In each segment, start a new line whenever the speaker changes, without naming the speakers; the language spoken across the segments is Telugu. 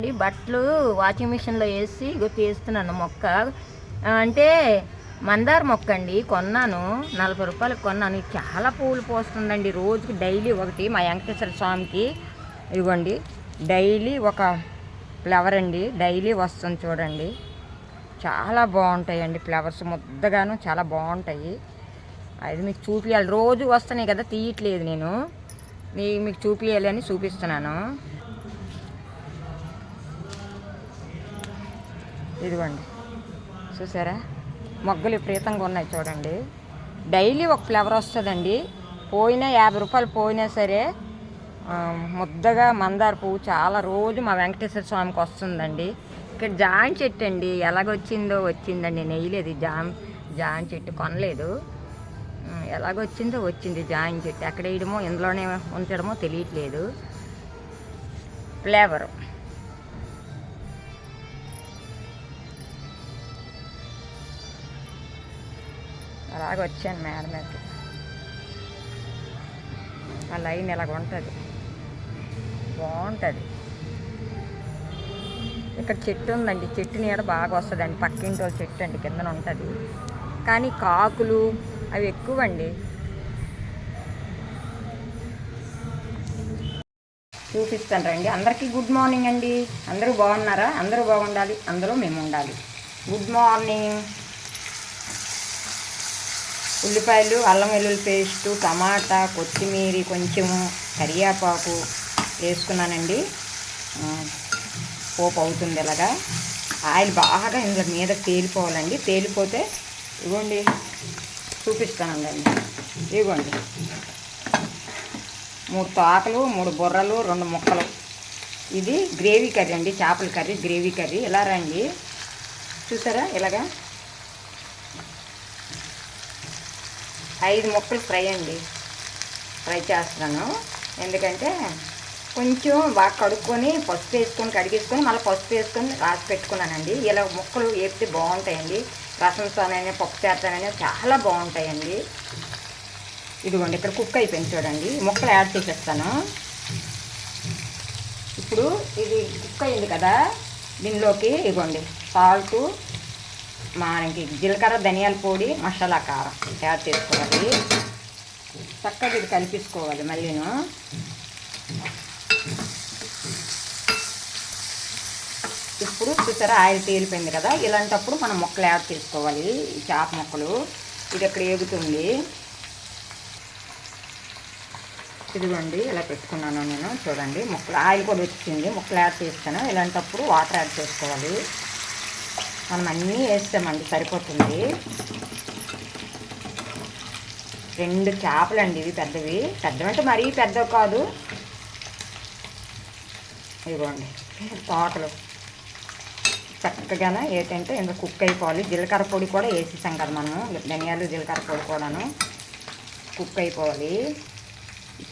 అండి బట్టలు వాషింగ్ మిషన్లో వేసి తీస్తున్నాను మొక్క. అంటే మందార మొక్క అండి కొన్నాను నలభై రూపాయలకు కొన్నాను. చాలా పూలు పోస్తుందండి రోజుకి. డైలీ ఒకటి మా వెంకటేశ్వర స్వామికి. ఇదిగోండి డైలీ ఒక ఫ్లవర్ అండి డైలీ వస్తుంది చూడండి. చాలా బాగుంటాయండి ఫ్లవర్స్ ముద్దగాను చాలా బాగుంటాయి. అది మీకు చూపించాలి రోజు వస్తున్నాయి కదా తీయట్లేదు నేను. మీకు చూపించాలి అని చూపిస్తున్నాను. ఇదిగోండి. చూసారా? మొగ్గలు విపరీతంగా ఉన్నాయి చూడండి. డైలీ ఒక ఫ్లవర్ వస్తుందండి. పోయినా యాభై రూపాయలు పోయినా సరే ముద్దగా మందార పువ్వు చాలా రోజు మా వెంకటేశ్వర స్వామికి వస్తుందండి. ఇక్కడ జాన్ చెట్టు అండి. ఎలాగొచ్చిందో వచ్చిందండి. నెయ్యలేదు జామ్ జాన్ చెట్టు కొనలేదు. ఎలాగొచ్చిందో వచ్చింది జాన్ చెట్టు. ఎక్కడ వేయడమో ఇందులోనే ఉంచడమో తెలియట్లేదు. ఫ్లేవరు. అలాగ వచ్చాను మేడ మీదకి. ఆ లైన్ ఇలాగ ఉంటుంది. బాగుంటుంది. ఇక్కడ చెట్టు ఉందండి. చెట్టు నీడ బాగా వస్తుందండి. పక్కింటి వాళ్ళ చెట్టు అండి. కిందన ఉంటుంది. కానీ కాకులు అవి ఎక్కువ అండి చూపిస్తాను రండి. అందరికీ గుడ్ మార్నింగ్ అండి. అందరూ బాగున్నారా? అందరూ బాగుండాలి. అందరూ మేము ఉండాలి గుడ్ మార్నింగ్. ఉల్లిపాయలు అల్లం వెల్లుల్లి పేస్టు టమాటా కొత్తిమీర కొంచెము కరివేపాకు వేసుకున్నానండి. పోపు అవుతుంది ఇలాగా ఆయిల్ బాగా ఇందులో మీద తేలిపోవాలండి. తేలిపోతే ఇవ్వండి చూపిస్తానండి ఇవ్వండి. మూడు తోకలు మూడు బుర్రలు రెండు ముక్కలు. ఇది గ్రేవీ కర్రీ అండి చేపల కర్రీ గ్రేవీ కర్రీ. ఇలా రండి. చూసారా ఇలాగా? ఐదు ముక్కలు ఫ్రై అండి. ఫ్రై చేస్తున్నాను. ఎందుకంటే కొంచెం బాగా కడుక్కొని పసుపు వేసుకొని కడిగేసుకొని మళ్ళీ పసుపు వేసుకొని రాసి పెట్టుకున్నానండి. ఇలా ముక్కలు వేపితే బాగుంటాయండి. రసంతోనైనా పప్పు చేస్తానైనా చాలా బాగుంటాయండి. ఇదిగోండి ఇక్కడ కుక్ అయిపోయింది చూడండి. ముక్కలు యాడ్ చేసేస్తాను. ఇప్పుడు ఇది కుక్ అయింది కదా. దీనిలోకి ఇదిగోండి సాల్టు మనకి జీలకర్ర ధనియాల పొడి మసాలా కారం తయారు చేసుకోవాలి. చక్కగా ఇది కలిపించుకోవాలి మళ్ళీను. ఇప్పుడు చూసారా ఆయిల్ తేలిపోయింది కదా? ఇలాంటప్పుడు మనం మొక్కలు యాడ్ చేసుకోవాలి. ఈ చేప ముక్కలు. ఇది ఇక్కడ ఏగుతుంది. ఇదిగోండి ఇలా పెట్టుకున్నాను నేను. చూడండి మొక్కలు ఆయిల్ కూడా వచ్చింది. మొక్కలు యాడ్ చేస్తాను. ఇలాంటప్పుడు వాటర్ యాడ్ చేసుకోవాలి. మనం అన్నీ వేస్తామండి సరిపోతుంది. రెండు చేపలు అండి ఇవి పెద్దవి. పెద్దవంటే మరీ పెద్దవి కాదు. ఇదిగోండి తోటలు. చక్కగా ఏంటంటే ఇంకా కుక్ అయిపోవాలి. జీలకర్ర పొడి కూడా వేసేసాం కదా మనం ధనియాలు జీలకర్ర పొడి కూడాను కుక్ అయిపోవాలి.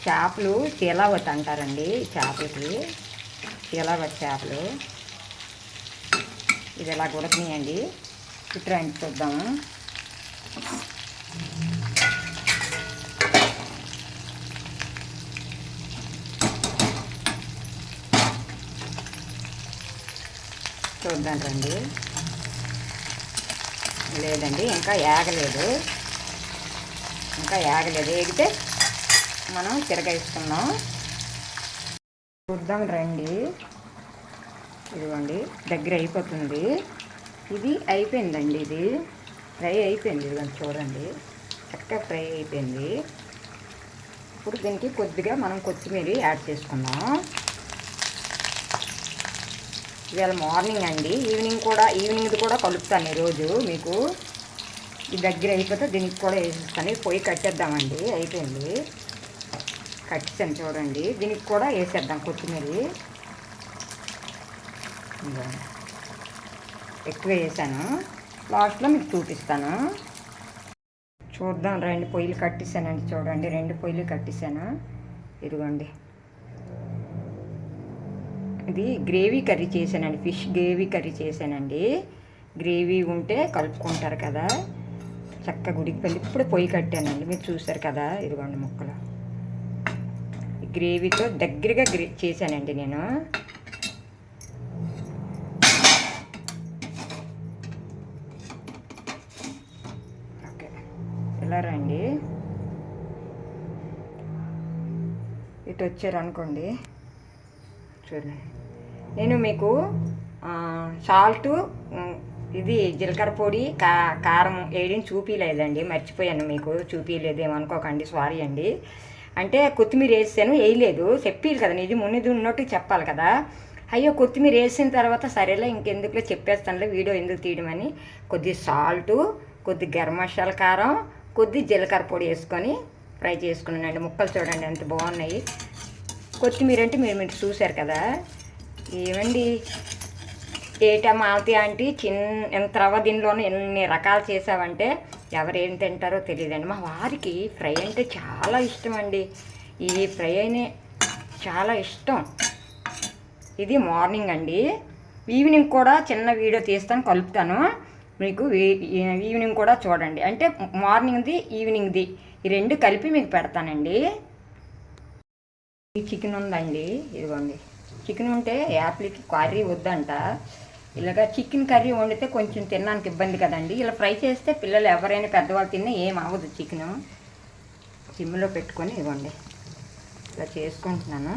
చేపలు చీలావతి అంటారండి ఈ చేపలకి. చీలావతి చేపలు. ఇది ఎలా ఉడకనియండి? చుట్టూ రండి చూద్దాము చూద్దాం రండి. లేదండి ఇంకా ఏగలేదు. ఇంకా ఏగలేదు. ఏగితే మనం తిరగేసుకున్నాం చూద్దాం రండి. ఇదిగోండి దగ్గర అయిపోతుంది. ఇది అయిపోయిందండి ఇది. ఫ్రై అయిపోయింది ఇదిగోండి చూడండి. చక్కగా ఫ్రై అయిపోయింది. ఇప్పుడు దీనికి కొద్దిగా మనం కొత్తిమీర యాడ్ చేసుకుందాం. ఇవాళ మార్నింగ్ అండి. ఈవినింగ్ కూడా ఈవినింగ్ది కూడా కలుపుతాను ఈరోజు మీకు. ఇది దగ్గర అయిపోతే దీనికి కూడా వేసేస్తాను. పొయ్యి కట్టేద్దామండి అయిపోయింది. కట్టేసాను చూడండి. దీనికి కూడా వేసేద్దాం కొత్తిమీర. ఎక్కువ వేసాను లాస్ట్లో మీకు చూపిస్తాను. చూద్దాం రెండు పొయ్యిలు కట్టేసానండి చూడండి రెండు పొయ్యిలు కట్టేసాను ఇదిగోండి. ఇది గ్రేవీ కర్రీ చేశానండి ఫిష్ గ్రేవీ కర్రీ చేశానండి. గ్రేవీ ఉంటే కలుపుకుంటారు కదా. చక్క గుడికి వెళ్ళి ఇప్పుడు పొయ్యి కట్టానండి మీరు చూసారు కదా. ఇదిగోండి ముక్కలు. ఈ గ్రేవీతో దగ్గరగా గ్రే చేశానండి నేను. ఇటు వచ్చారు అనుకోండి చూడండి. నేను మీకు సాల్ట్ ఇది జీలకర్ర పొడి కా కారం వేయడం చూపించలేదండి మర్చిపోయాను మీకు చూపించలేదు ఏమనుకోకండి సారీ అండి. అంటే కొత్తిమీర వేసాను వేయలేదు. చెప్పారు కదా ఇది మునిది ఉన్నట్టు చెప్పాలి కదా. అయ్యో కొత్తిమీర వేసిన తర్వాత సరేలే ఇంకెందుకులే చెప్పేస్తానులే వీడియో ఎందుకు తీయడమని. కొద్ది సాల్టు కొద్ది గరం మసాలా కారం కొద్ది జీలకర్ర పొడి వేసుకొని ఫ్రై చేసుకున్నానండి. ముక్కలు చూడండి ఎంత బాగున్నాయి. కొత్తిమీర అంటే మీరు మీరు చూశారు కదా. ఏమండి? ఏటా మాలతి ఆంటీ చిన్న ఎంత రవ్వ దీనిలోనూ ఎన్ని రకాలు చేసావంటే ఎవరేం తింటారో తెలియదండి. మా వారికి ఫ్రై అంటే చాలా ఇష్టం అండి ఈ ఫ్రై అయినే చాలా ఇష్టం. ఇది మార్నింగ్ అండి. ఈవినింగ్ కూడా చిన్న వీడియో తీస్తాను కలుపుతాను. మీకు ఈవినింగ్ కూడా చూడండి. అంటే మార్నింగ్ది ఈవినింగ్ది. ఈ రెండు కలిపి మీకు పెడతానండి. ఈ చికెన్ ఉందండి ఇదిగోండి. చికెన్ ఉంటే యాప్లకి కర్రీ వద్దంట. ఇలాగ చికెన్ కర్రీ వండితే కొంచెం తినడానికి ఇబ్బంది కదండి. ఇలా ఫ్రై చేస్తే పిల్లలు ఎవరైనా పెద్దవాళ్ళు తిన్నా ఏం అవ్వదు చికెను. సిమ్లో పెట్టుకొని ఇవ్వండి ఇలా చేసుకుంటున్నాను.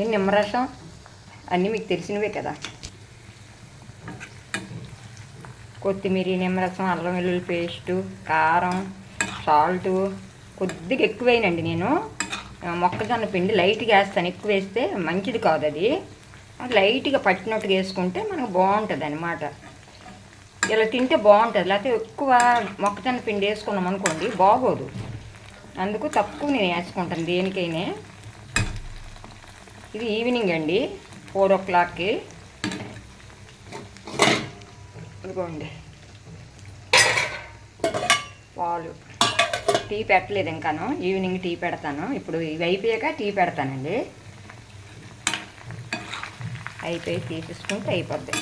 ఏం నిమ్మరసం? అన్నీ మీకు తెలిసినవే కదా. కొత్తిమీర నిమ్మరసం అల్లం వెల్లుల్లి పేస్టు కారం సాల్టు కొద్దిగా ఎక్కువైనండి నేను. మొక్కజొన్న పిండి లైట్గా వేస్తాను ఎక్కువ వేస్తే మంచిది కాదు అది. లైట్గా పట్టినట్టుగా వేసుకుంటే మనకు బాగుంటుంది అనమాట ఇలా తింటే బాగుంటుంది. లేకపోతే ఎక్కువ మొక్కజొన్న పిండి వేసుకున్నాం అనుకోండి బాగోదు. అందుకు తక్కువ నేను వేసుకుంటాను దేనికైనా. ఇది ఈవినింగ్ అండి. ఫోర్ ఓ క్లాక్కి. ఇదిగోండి. పాలు. టీ పెట్టలేదు ఇంకాను. ఈవినింగ్ టీ పెడతాను. ఇప్పుడు ఇవి అయిపోయాక టీ పెడతానండి. అయిపోయి తీసేసుకుంటే అయిపోద్ది.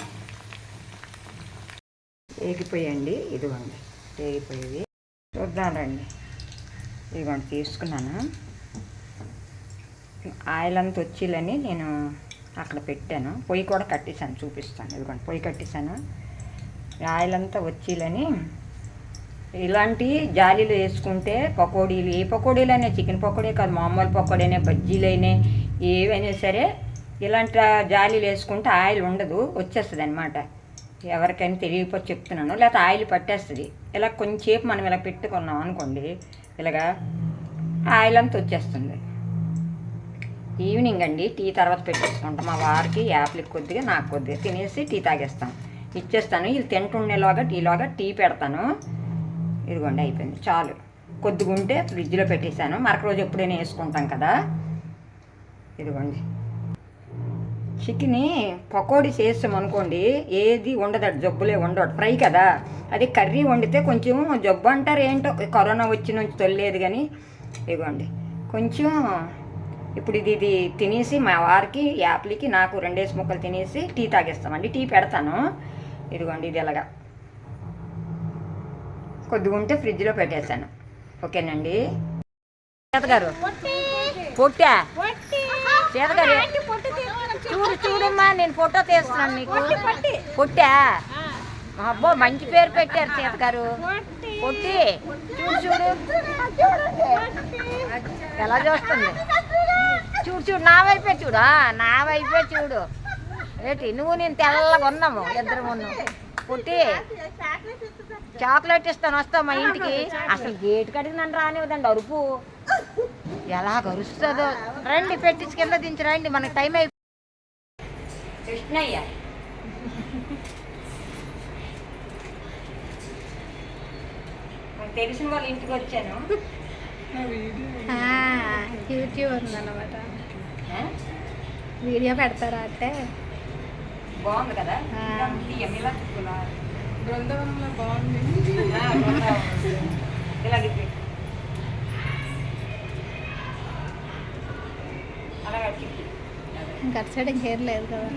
వేగిపోయండి ఇదిగోండి. ఎగిపోయేది చూద్దాం రండి. ఇదిగోండి తీసుకున్నాను. ఆయిల్ అంత వచ్చిలని నేను అక్కడ పెట్టాను. పొయ్యి కూడా కట్టేశాను చూపిస్తాను. ఇదిగోండి పొయ్యి కట్టేశాను. ఆయిల్ అంతా వచ్చిలని ఇలాంటి జాలీలు వేసుకుంటే పకోడీలు ఏ పకోడీలైనా చికెన్ పకోడీ కాదు మామూలు పకోడీనే బజ్జీలైనా ఏవైనా సరే ఇలాంటి జాలీలు వేసుకుంటే ఆయిల్ ఉండదు వచ్చేస్తుంది అనమాట ఎవరికైనా తెలియకపోతే చెప్తున్నాను. లేకపోతే ఆయిల్ పట్టేస్తుంది. ఇలా కొంచెంసేపు మనం ఇలా పెట్టుకున్నాం అనుకోండి ఇలాగా ఆయిల్ అంతా వచ్చేస్తుంది. ఈవినింగ్ అండి టీ తర్వాత పెట్టేసుకుంటాం. మా వారికి యాప్లకి కొద్దిగా నాకు కొద్దిగా తినేసి టీ తాగేస్తాం. ఇచ్చేస్తాను. ఇది తింటుండేలాగా టీలాగా టీ పెడతాను. ఇదిగోండి అయిపోయింది. చాలు. కొద్దిగా ఉంటే ఫ్రిడ్జ్లో పెట్టేశాను. మరొక రోజు ఎప్పుడైనా వేసుకుంటాం కదా. ఇదిగోండి. చికెన్ పకోడీ చేస్తాం అనుకోండి ఏది ఉండదు. జబ్బులే ఉండదు ఫ్రై కదా. అది కర్రీ వండితే కొంచెం జబ్బు అంటారు ఏంటో కరోనా వచ్చి నుంచి తొలిలేదు కానీ. ఇదిగోండి. కొంచెం ఇప్పుడు ఇది ఇది తినేసి మా వారికి యాప్లకి నాకు రెండేసి ముక్కలు తినేసి టీ తాగేస్తామండి. టీ పెడతాను. ఇదిగోండి ఇది ఎలాగా? కొద్దిగా ఉంటే ఫ్రిడ్జ్లో పెట్టేశాను. ఓకేనండి? చేతగారు పొట్టా? చేతగారు చూడు చూడమ్మా నేను ఫోటో తీస్తున్నాను నీకు. పొట్టా? అబ్బో మంచి పేరు పెట్టారు చేతగారు పొట్టి చూడు చూడు. ఎలా చూస్తుంది? చూడు చూడు నా వైపే చూడా. నా వైపే చూడు. ఏంటి? నువ్వు నేను తెల్లగా ఉన్నాము ఇద్దరు ఉన్నాము. పుట్టి చాక్లెట్ ఇస్తాను వస్తావు మా ఇంటికి. అసలు గేట్ కడిగి నన్ను రానివ్వదండి అరుపు. ఎలా గరుస్తుందో రండి పెట్టించి కింద దించి రండి మనకి టైం అయిపోయి కృష్ణయ్య. తెలిసిన వాళ్ళ ఇంటికి వచ్చాను.
యూట్యూబ్ ఉందన్నమాట. వీడియో పెడతారా అంటే?
బాగుంది కదా?
ఆ.
ఇలా
బృందవనంలో బాగుంది.
ఇలాగే అలాగే
ఇంకా అటు సైడ్ ఇంకేం లేదు కదా.